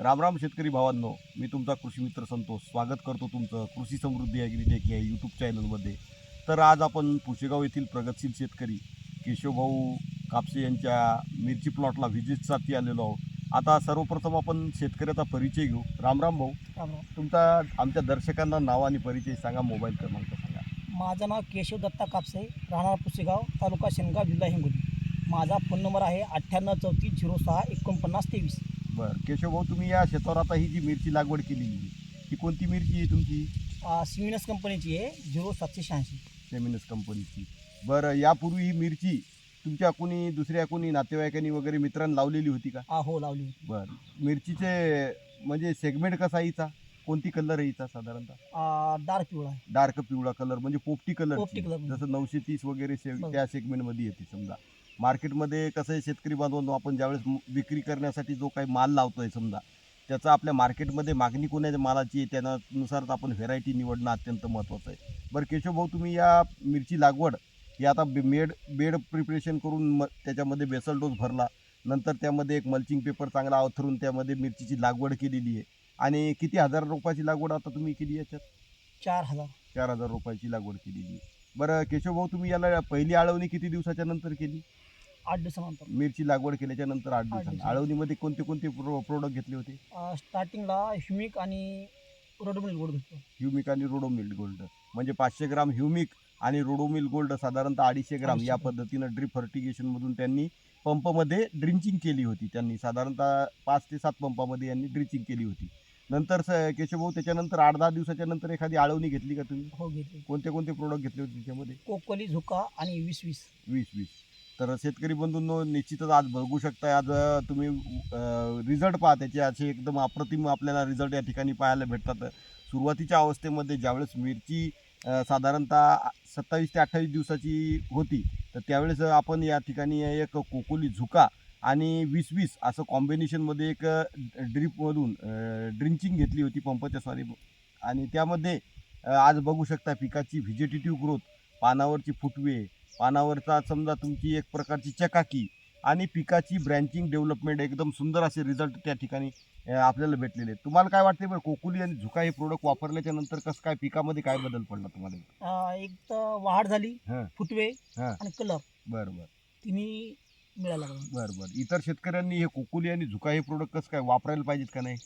रामराम शेतकरी भावांनो मी तुमचा कृषी मित्र संतोष. स्वागत करतो तुमचं कृषी समृद्धी ॲग्रीटेक या यूट्यूब चॅनलमध्ये. तर आज आपण पुशेगाव येथील प्रगतशील शेतकरी केशवभाऊ कापसे यांच्या मिरची प्लॉटला व्हिजिटसाठी आलेलो आहोत. आता सर्वप्रथम आपण शेतकऱ्याचा परिचय घेऊ. रामराम भाऊ. तुमचा आमच्या दर्शकांना नाव आणि परिचय सांगा मोबाईल क्रमांक सांगा. माझं नाव केशव दत्ता कापसे राहणार पुसेगाव तालुका शेनगाव जिल्हा हिंगोली. माझा फोन नंबर आहे अठ्ठ्याण्णव चौतीस झिरो सहा एकोणपन्नास तेवीस. बरं. केशवभाऊ तुम्ही या शेतावर आता ही जी मिरची लागवड केलेली आहे ही कोणती मिरची आहे तुमची? सिमिनस कंपनीची आहे झिरो सातशे शहाऐंशी. फेमिनस कंपनीची बरं यापूर्वी ही मिरची तुमच्या कोणी दुसऱ्या कोणी नातेवाईकांनी वगैरे मित्रांनी लावलेली होती का? आ हो लावली होती. बरं. मिरचीचे म्हणजे सेगमेंट कसा हिचा कोणती कलर आहे हिचा साधारणतः? आ, डार्क पिवळा आहे. डार्क पिवळा कलर म्हणजे पोपटी कलर पोपटी color. जसं नऊशे तीस वगैरे से बरोबर. त्या सेगमेंटमध्ये येते समजा. मार्केटमध्ये कसं आहे शेतकरी बांधवांनो आपण ज्यावेळेस विक्री करण्यासाठी जो काही माल लावतोय समजा त्याचा आपल्या मार्केटमध्ये मागणी कोणाच्या मालाची आहे त्यानुसार आपण व्हेरायटी निवडणं अत्यंत महत्त्वाचं आहे. बरं केशव भाऊ तुम्ही या मिरची लागवड ही आता बे- मेड बेड प्रिपरेशन करून म त्याच्यामध्ये बेसल डोस भरला नंतर त्यामध्ये एक मल्चिंग पेपर चांगला अवथरून त्यामध्ये मिरचीची लागवड केलेली आहे. आणि किती हजार रुपयाची लागवड आता तुम्ही केली याच्यात? चार हजार. चार हजार रुपयाची लागवड केलेली आहे. बरं केशव भाऊ तुम्ही याला पहिली आळवणी किती दिवसाच्या नंतर केली? आठ दिवसानंतर. मिरची लागवड केल्याच्यानंतर आठ दिवसांनी दिवसांनी. आळवणीमध्ये कोणते कोणते प्रो प्रोडक्ट घेतले होते? स्टार्टिंगला ह्युमिक आणि रोडमिल गोड घेतलो. ह्युमिक आणि रोडोमिल गोल्ड म्हणजे पाचशे ग्राम ह्युमिक आणि रोडोमिल गोल्ड साधारणतः अडीचशे ग्राम अडीचशे या ग्राम. पद्धतीनं ड्रिप फर्टिगेशनमधून त्यांनी पंपमध्ये ड्रिंचिंग केली होती त्यांनी. साधारणतः पाच ते सात पंपामध्ये यांनी ड्रिंचिंग केली होती. नंतर स- केशव भाऊ त्याच्यानंतर आठ दहा दिवसाच्या नंतर एखादी आळवणी घेतली का तुम्ही? हो घेतली. कोणते कोणते प्रोडक्ट घेतले होते त्याच्यामध्ये? कोकोली झुका आणि वीस वीस. वीस वीस. तर शेतकरी बंधूंनो निश्चितच आज बघू शकता आज तुम्ही रिझल्ट पहा. त्याचे असे एकदम अप्रतिम आपल्याला रिझल्ट या ठिकाणी पाहायला भेटतात. सुरुवातीच्या अवस्थेमध्ये ज्यावेळेस मिरची साधारणतः सत्तावीस ते अठ्ठावीस दिवसाची होती तर त्यावेळेस आपण या ठिकाणी एक कोकोली झुका आणि वीस वीस असं कॉम्बिनेशनमध्ये एक ड्रिपमधून ड्रिंचिंग घेतली होती पंपच्या स्वारी आणि त्यामध्ये आज बघू शकता पिकाची व्हिजिटेटिव्ह ग्रोथ पानावरची फुटवे पानावरचा समजा तुमची एक प्रकारची चकाकी आणि पिकाची ब्रँचिंग डेव्हलपमेंट एकदम सुंदर असे रिझल्ट त्या ठिकाणी आपल्याला भेटलेले आहेत. तुम्हाला काय वाटते बरं? कोकुली आणि झुका हे प्रोडक्ट वापरल्याच्या नंतर कसं काय पिकामध्ये काय बदल पडला तुम्हाला? एक तर वाढ झाली. फुटवे. आणि कलर बरं बरं. तिन्ही लागले. बरं बरं. इतर शेतकऱ्यांनी हे कोकुली आणि झुका हे प्रोडक्ट कसं काय वापरायला पाहिजेत का नाही?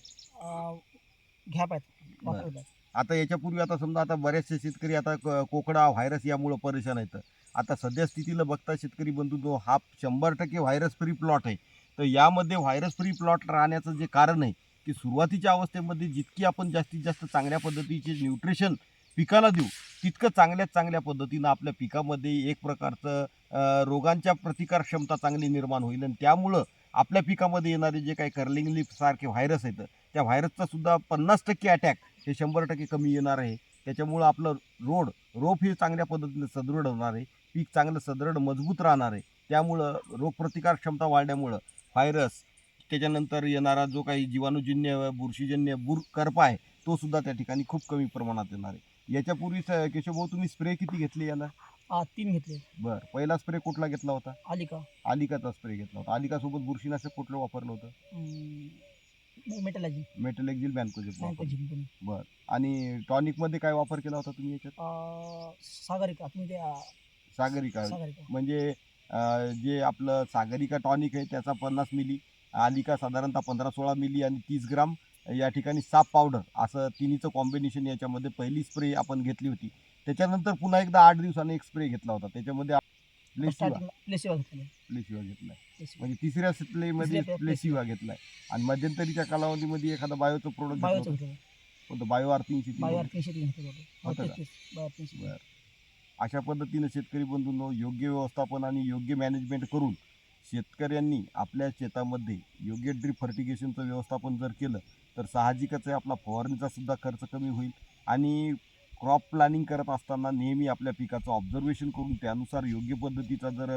घ्या पाहिजे आता याच्यापूर्वी आता समजा आता बरेचसे शेतकरी आता कोकडा व्हायरस यामुळं परेशान आहेत. आता सध्या स्थितीला बघता शेतकरी बंधू तो हा शंभर टक्के व्हायरस फ्री प्लॉट आहे. तर यामध्ये व्हायरस फ्री प्लॉट राहण्याचं जे कारण आहे की सुरुवातीच्या अवस्थेमध्ये जितकी आपण जास्तीत जास्त चांगल्या पद्धतीचे न्यूट्रिशन पिकाला देऊ तितकं चांगल्यात चांगल्या पद्धतीनं आपल्या पिकामध्ये एक प्रकारचं रोगांच्या प्रतिकार क्षमता चांगली निर्माण होईल. आणि त्यामुळं आपल्या पिकामध्ये येणारे जे काही कर्लिंग लीफ सारखे व्हायरस आहेत त्या व्हायरसचा सुद्धा पन्नास टक्के अटॅक हे शंभर टक्के कमी येणार आहे. त्याच्यामुळं आपलं रोड रोप हे चांगल्या पद्धतीने सदृढ होणार आहे. पीक चांगलं सदृढ मजबूत राहणार आहे. त्यामुळं रोगप्रतिकार क्षमता वाढल्यामुळं व्हायरस त्याच्यानंतर येणारा जो काही जीवाणूजन्य बुरशीजन्य बुर करपा आहे तो सुद्धा त्या ठिकाणी खूप कमी प्रमाणात येणार आहे. याच्यापूर्वी केशवभाऊ तुम्ही स्प्रे किती घेतले याला? तीन घेतले. बरं. पहिला स्प्रे कुठला घेतला होता? आलिका. आलिकाचा स्प्रे घेतला होता. आलिकासोबत बुरशीनाशक कुठलं वापरलं होतं? मेटलाजी मेटलेक्झिल बँकोजेट बँक वापरलं जिंकून बरं. आणि टॉनिकमध्ये काय वापर केला होता तुम्ही याच्यात? सागरिका तुम्ही ते सागरिका. सागरिका. म्हणजे अं, जे आपलं सागरिका टॉनिक आहे त्याचा पन्नास मिली आलिका साधारणतः पंधरा सोळा मिली आणि तीस ग्राम या ठिकाणी साप पावडर असं तिन्हीचं कॉम्बिनेशन याच्यामध्ये पहिली स्प्रे आपण घेतली होती. त्याच्यानंतर पुन्हा एकदा आठ दिवसाने एक स्प्रे घेतला होता. त्याच्यामध्ये घेतले. प्लेसिवा घेतलाय. म्हणजे तिसऱ्या स्प्रेमध्ये तिसऱ्या प्लेसिवा घेतलाय. आणि मध्यंतरीच्या कालावधीमध्ये एखादा बायोचं प्रोडक्ट बायोचं होतं. बायो तीनशे होतं. का? बायो तीनशे तीन. बरं. अशा पद्धतीनं शेतकरी बंधूंनो योग्य व्यवस्थापन आणि योग्य मॅनेजमेंट करून शेतकऱ्यांनी आपल्या शेतामध्ये योग्य ड्रीप फर्टिगेशनचं व्यवस्थापन जर केलं तर साहजिकच आहे आपला फवारणीचा सुद्धा खर्च कमी होईल. आणि क्रॉप प्लॅनिंग करत असताना नेहमी आपल्या पिकाचं ऑब्झर्वेशन करून त्यानुसार योग्य पद्धतीचा जर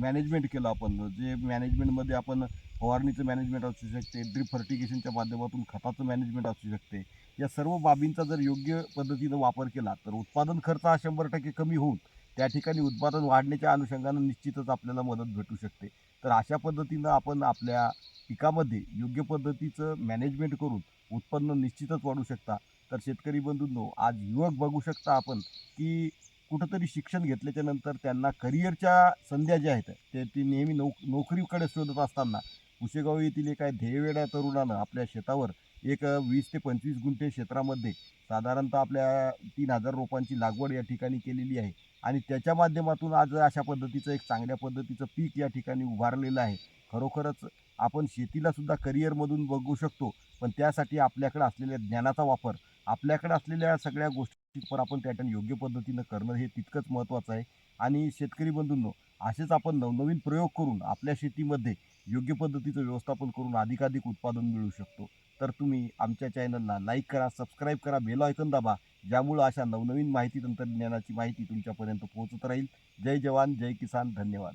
मॅनेजमेंट केलं आपण जे मॅनेजमेंटमध्ये आपण फवारणीचं मॅनेजमेंट असू शकते ड्रीप फर्टिगेशनच्या माध्यमातून खताचं मॅनेजमेंट असू शकते या सर्व बाबींचा जर योग्य पद्धतीनं वापर केला तर उत्पादन खर्च हा शंभर टक्के कमी होऊन त्या ठिकाणी उत्पादन वाढण्याच्या अनुषंगानं निश्चितच आपल्याला मदत भेटू शकते. तर अशा पद्धतीनं आपण आपल्या पिकामध्ये योग्य पद्धतीचं मॅनेजमेंट करून उत्पन्न निश्चितच वाढू शकता. तर शेतकरी बंधूंनो आज युवक बघू शकता आपण की कुठंतरी शिक्षण घेतल्याच्या नंतर त्यांना करिअरच्या संध्या ज्या आहेत ते ती नेहमी नोक नोकरीकडे शोधत असताना कुशेगाव येथील एका ध्येयवेड्या तरुणानं आपल्या शेतावर एक वीस ते पंचवीस गुंठे क्षेत्रामध्ये साधारणतः आपल्या तीन हजार रोपांची लागवड या ठिकाणी केलेली आहे. आणि त्याच्या माध्यमातून आज अशा पद्धतीचं एक चांगल्या पद्धतीचं पीक या ठिकाणी उभारलेलं आहे. खरोखरच आपण शेतीलासुद्धा करिअरमधून बघू शकतो पण त्यासाठी आपल्याकडे असलेल्या ज्ञानाचा वापर आपल्याकडे असलेल्या सगळ्या गोष्टी पण आपण त्या योग्य पद्धतीनं करणं हे तितकंच महत्त्वाचं आहे. आणि शेतकरी बंधूंनो असेच आपण नवनवीन प्रयोग करून आपल्या शेतीमध्ये योग्य पद्धतीचं व्यवस्थापन करून अधिकाधिक उत्पादन मिळू शकतो. तर तुम्ही आमच्या चॅनलला लाईक करा सबस्क्राईब करा बेल आयकन दाबा ज्यामुळं अशा नवनवीन माहिती तंत्रज्ञानाची माहिती तुमच्यापर्यंत पोहोचत राहील. जय जवान जय किसान धन्यवाद.